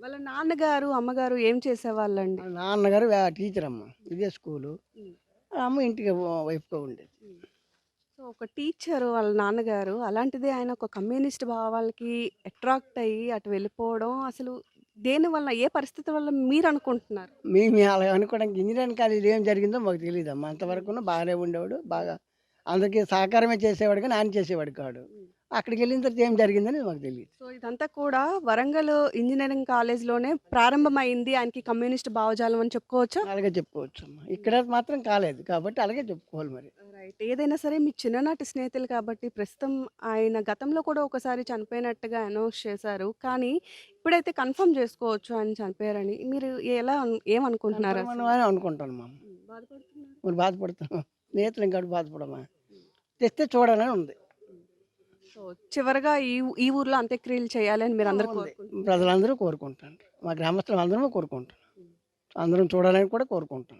వాళ్ళ నాన్నగారు అమ్మగారు ఏం చేసేవాళ్ళండి? నాన్నగారు టీచర్ అమ్మ ఇదే స్కూలు. అమ్మ ఇంటికి వైపుగా ఉండేది. సో ఒక టీచర్ వాళ్ళ నాన్నగారు అలాంటిది ఆయన ఒక కమ్యూనిస్ట్ భావాలకి అట్రాక్ట్ అయ్యి అటు వెళ్ళిపోవడం అసలు దేని వల్ల ఏ పరిస్థితి వల్ల మీరు అనుకుంటున్నారు? మేము అలా అనుకోవడానికి ఇంజనీరింగ్ కాలేజీలో ఏం జరిగిందో మాకు తెలియదు అమ్మ అంతవరకు బాగానే ఉండేవాడు బాగా అందరికీ సహకారమే చేసేవాడు కానీ ఆయన చేసేవాడు కాడు. అక్కడికి వెళ్ళిన తర్వాత ఏం జరిగిందని మాకు తెలియదు సో ఇదంతా కూడా వరంగల్ ఇంజనీరింగ్ కాలేజ్లోనే ప్రారంభమైంది. ఆయనకి కమ్యూనిస్ట్ భావజాలం అని చెప్పుకోవచ్చా? అలాగే చెప్పుకోవచ్చు అమ్మ ఇక్కడ మాత్రం కాలేదు కాబట్టి అలాగే చెప్పుకోవాలి మరి. రైట్. ఏదైనా సరే మీ చిన్ననాటి స్నేహితులు కాబట్టి ప్రస్తుతం ఆయన గతంలో కూడా ఒకసారి చనిపోయినట్టుగా అనౌన్స్ చేశారు. కానీ ఇప్పుడైతే కన్ఫర్మ్ చేసుకోవచ్చు ఆయన చనిపోయారని మీరు ఎలా ఏమనుకుంటున్నారు? అని అనుకుంటాను మా బాధపడుతున్నారు. మరి బాధపడతాం స్నేహితులు ఇంకా బాధపడమా? తెస్తే చూడాలని ఉంది. సో చివరగా ఈ ఈ ఊర్లో అంత్యక్రియలు చేయాలని మీరు అందరూ. కోరుకుంటున్నారు. ప్రజలందరూ కోరుకుంటారు మా గ్రామస్తులు అందరూ కోరుకుంటారు అందరం చూడాలని కూడా కోరుకుంటాం